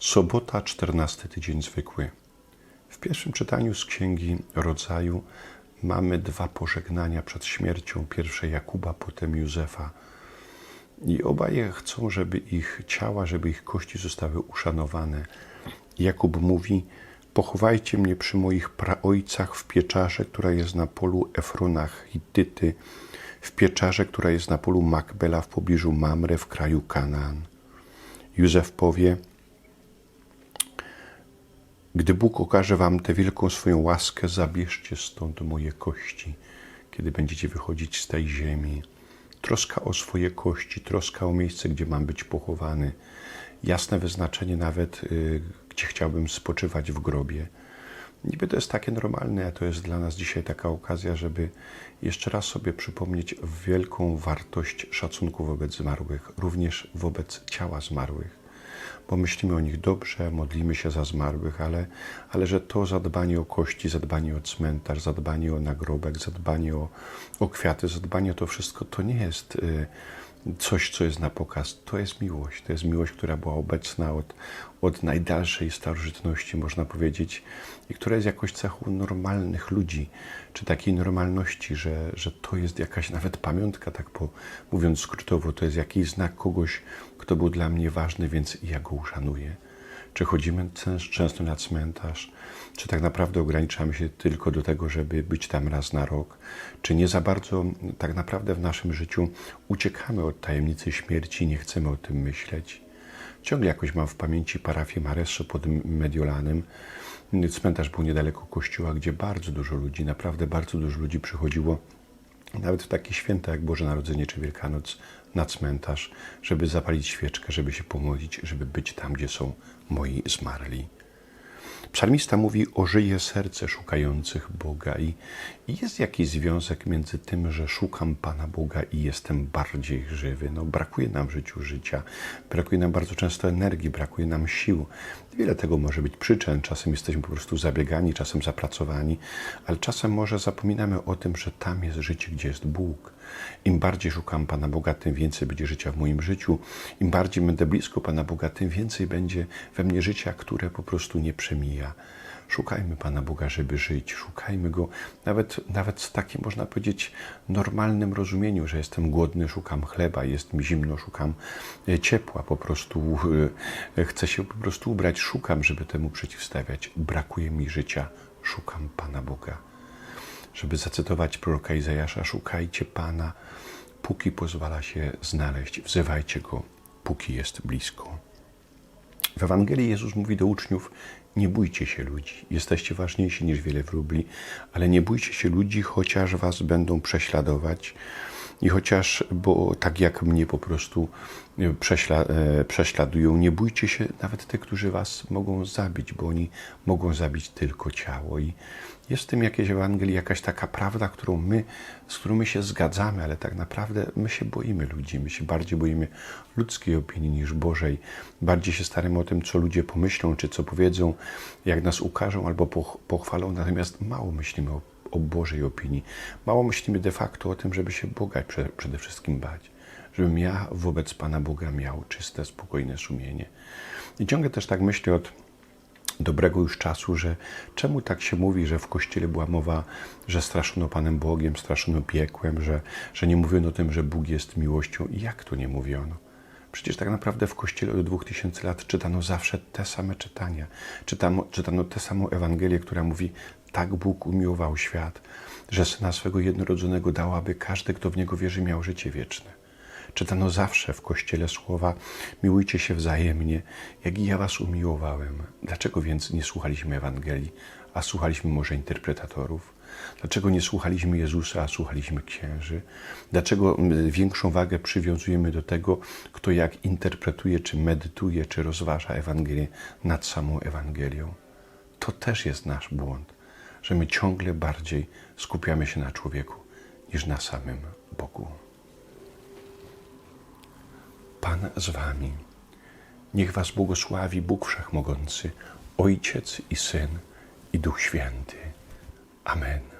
Sobota, 14 tydzień zwykły. W pierwszym czytaniu z Księgi Rodzaju mamy dwa pożegnania przed śmiercią. Pierwsze Jakuba, potem Józefa. I obaje chcą, żeby ich ciała, żeby ich kości zostały uszanowane. Jakub mówi: Pochowajcie mnie przy moich praojcach w pieczarze, która jest na polu Efronach Hittyty, w pieczarze, która jest na polu Makbela w pobliżu Mamre w kraju Kanaan. Józef powie: Gdy Bóg okaże wam tę wielką swoją łaskę, zabierzcie stąd moje kości, kiedy będziecie wychodzić z tej ziemi. Troska o swoje kości, troska o miejsce, gdzie mam być pochowany. Jasne wyznaczenie nawet, y, gdzie chciałbym spoczywać w grobie. Niby to jest takie normalne, a to jest dla nas dzisiaj taka okazja, żeby jeszcze raz sobie przypomnieć wielką wartość szacunku wobec zmarłych, również wobec ciała zmarłych bo myślimy o nich dobrze, modlimy się za zmarłych, ale, ale że to zadbanie o kości, zadbanie o cmentarz, zadbanie o nagrobek, zadbanie o, o kwiaty, zadbanie o to wszystko, to nie jest y, coś, co jest na pokaz. To jest miłość. To jest miłość, która była obecna od, od najdalszej starożytności, można powiedzieć, i która jest jakoś cechą normalnych ludzi, czy takiej normalności, że, że to jest jakaś nawet pamiątka, tak po, mówiąc skrótowo, to jest jakiś znak kogoś, kto był dla mnie ważny, więc ja go uszanuję. Czy chodzimy często na cmentarz, czy tak naprawdę ograniczamy się tylko do tego, żeby być tam raz na rok, czy nie za bardzo tak naprawdę w naszym życiu uciekamy od tajemnicy śmierci i nie chcemy o tym myśleć. Ciągle jakoś mam w pamięci parafię Maresso pod Mediolanem. Cmentarz był niedaleko kościoła, gdzie bardzo dużo ludzi, naprawdę bardzo dużo ludzi przychodziło nawet w takie święta jak Boże Narodzenie czy Wielkanoc na cmentarz, żeby zapalić świeczkę, żeby się pomodlić, żeby być tam, gdzie są moi zmarli. Psalmista mówi o żyje serce szukających Boga i jest jakiś związek między tym, że szukam Pana Boga i jestem bardziej żywy. No, brakuje nam w życiu życia, brakuje nam bardzo często energii, brakuje nam sił. Wiele tego może być przyczyn. Czasem jesteśmy po prostu zabiegani, czasem zapracowani, ale czasem może zapominamy o tym, że tam jest życie, gdzie jest Bóg. Im bardziej szukam Pana Boga, tym więcej będzie życia w moim życiu. Im bardziej będę blisko Pana Boga, tym więcej będzie we mnie życia, które po prostu nie przemija. Szukajmy Pana Boga, żeby żyć. Szukajmy Go nawet, nawet w takim, można powiedzieć, normalnym rozumieniu, że jestem głodny, szukam chleba, jest mi zimno, szukam e, ciepła, po prostu e, chcę się po prostu ubrać, szukam, żeby temu przeciwstawiać. Brakuje mi życia, szukam Pana Boga. Żeby zacytować proroka Izajasza, szukajcie Pana, póki pozwala się znaleźć, wzywajcie Go, póki jest blisko. W Ewangelii Jezus mówi do uczniów: Nie bójcie się ludzi, jesteście ważniejsi niż wiele wróbli, ale nie bójcie się ludzi, chociaż was będą prześladować. I chociaż, bo tak jak mnie po prostu prześla, e, prześladują, nie bójcie się nawet tych, którzy was mogą zabić, bo oni mogą zabić tylko ciało. I jest w tym jakieś Ewangelii, jakaś taka prawda, którą my, z którą my się zgadzamy, ale tak naprawdę my się boimy ludzi, my się bardziej boimy ludzkiej opinii niż Bożej. Bardziej się staramy o tym, co ludzie pomyślą, czy co powiedzą, jak nas ukażą albo pochwalą, natomiast mało myślimy o o Bożej opinii. Mało myślimy de facto o tym, żeby się Boga przede wszystkim bać. Żebym ja wobec Pana Boga miał czyste, spokojne sumienie. I ciągle też tak myślę od dobrego już czasu, że czemu tak się mówi, że w Kościele była mowa, że straszono Panem Bogiem, straszono piekłem, że, że nie mówiono o tym, że Bóg jest miłością. I jak to nie mówiono? Przecież tak naprawdę w Kościele od dwóch tysięcy lat czytano zawsze te same czytania. Czytano, czytano tę samą Ewangelię, która mówi tak Bóg umiłował świat, że Syna swego jednorodzonego dał, aby każdy, kto w Niego wierzy, miał życie wieczne. Czytano zawsze w Kościele słowa miłujcie się wzajemnie, jak i ja was umiłowałem. Dlaczego więc nie słuchaliśmy Ewangelii, a słuchaliśmy może interpretatorów? Dlaczego nie słuchaliśmy Jezusa, a słuchaliśmy księży? Dlaczego większą wagę przywiązujemy do tego, kto jak interpretuje, czy medytuje, czy rozważa Ewangelię nad samą Ewangelią? To też jest nasz błąd że my ciągle bardziej skupiamy się na człowieku niż na samym Bogu. Pan z Wami. Niech Was błogosławi Bóg Wszechmogący, Ojciec i Syn i Duch Święty. Amen.